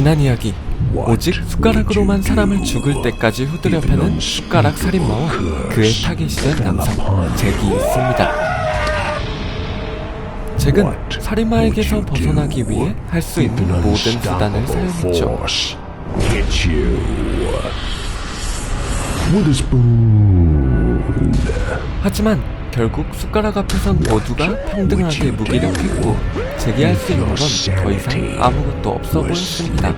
지난 이야기 오직 숟가락으로만 사람을 죽을 때까지 후드려 패는 숟가락 살인마와 그의 타깃이 된 남성 잭이 있습니다. 잭은 살인마에게서 벗어나기 위해 할 수 있는 모든 수단을 사용했죠. 하지만 결국 숟가락 앞에선 모두가 평등하게 무기력했고 잭이 할수 있는 건 더 이상 아무것도 없어 보였습니다.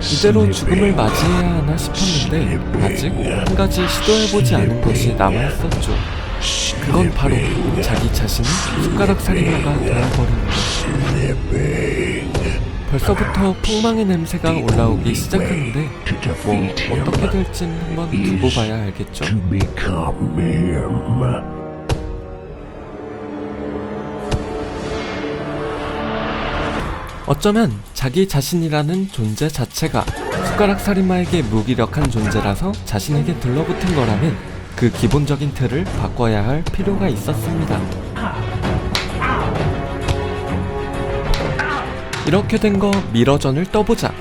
이대로 죽음을 맞이해야 하나 싶었는데 아직 한 가지 시도해보지 않은 것이 남아있었죠. 그건 바로 자기 자신이 숟가락 살인마가 되어버리는 것. 벌써부터 폭망의 냄새가 올라오기 시작하는데 뭐 어떻게 될진 한번 두고 봐야 알겠죠. 어쩌면 자기 자신이라는 존재 자체가 숟가락 살인마에게 무기력한 존재라서 자신에게 들러붙은 거라면 그 기본적인 틀을 바꿔야 할 필요가 있었습니다. 이렇게 된 거 미러전을 떠보자.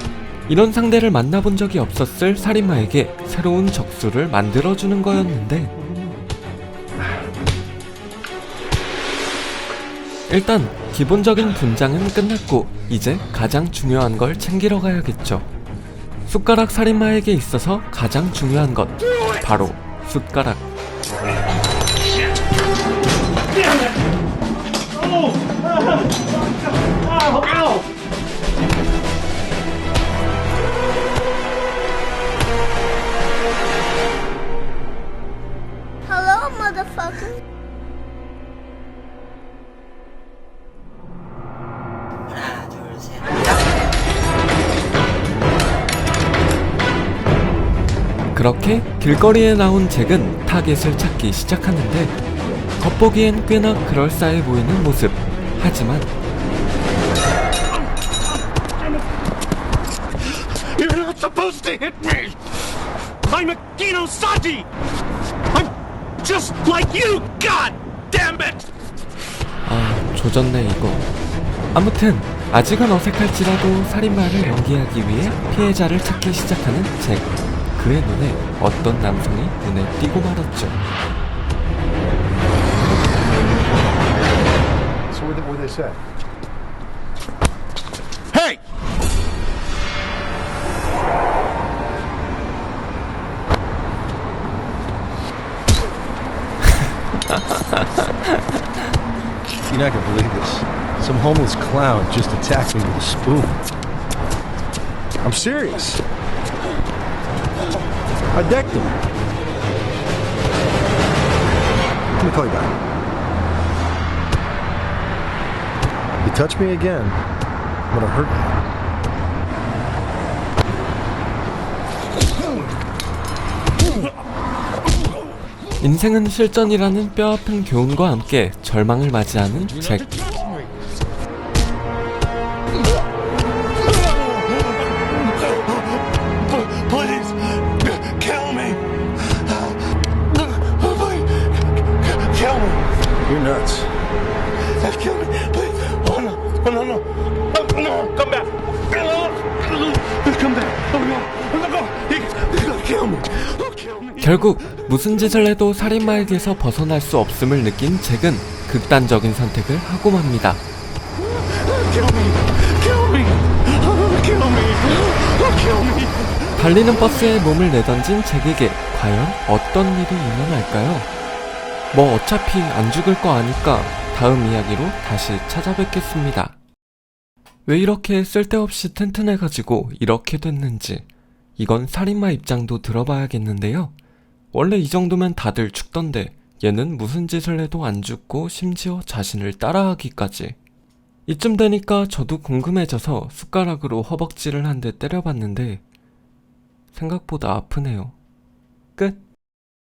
이런 상대를 만나본 적이 없었을 살인마에게 새로운 적수를 만들어주는 거였는데 일단 기본적인 분장은 끝났고 이제 가장 중요한 걸 챙기러 가야겠죠. 숟가락 살인마에게 있어서 가장 중요한 것 바로 숟가락. Hello, motherfucker. 하나, 둘, 셋. 그렇게 길거리에 나온 잭은 타겟을 찾기 시작하는데 겉보기엔 꽤나 그럴싸해 보이는 모습. 하지만 You're not supposed to hit me! I'm Akino Saji! Just like you! God damn it! 아 조졌네 이거. 아무튼 아직은 어색할지라도 살인마를 연기하기 위해 피해자를 찾기 시작하는 잭. 그의 눈에 어떤 남성이 눈에 띄고 말았죠. So what did they say? You're not gonna believe this. Some homeless clown just attacked me with a spoon. I'm serious. I decked him. Let me call you back. You touch me again, I'm gonna hurt you. 인생은 실전이라는 뼈아픈 교훈과 함께 절망을 맞이하는 잭. 결국 무슨 짓을 해도 살인마에게서 벗어날 수 없음을 느낀 잭은 극단적인 선택을 하고 맙니다. 달리는 버스에 몸을 내던진 잭에게 과연 어떤 일이 일어날까요? 뭐 어차피 안 죽을 거 아니까 다음 이야기로 다시 찾아뵙겠습니다. 왜 이렇게 쓸데없이 튼튼해가지고 이렇게 됐는지 이건 살인마 입장도 들어봐야겠는데요. 원래 이 정도면 다들 죽던데 얘는 무슨 짓을 해도 안 죽고 심지어 자신을 따라하기까지. 이쯤 되니까 저도 궁금해져서 숟가락으로 허벅지를 한 대 때려봤는데 생각보다 아프네요. 끝.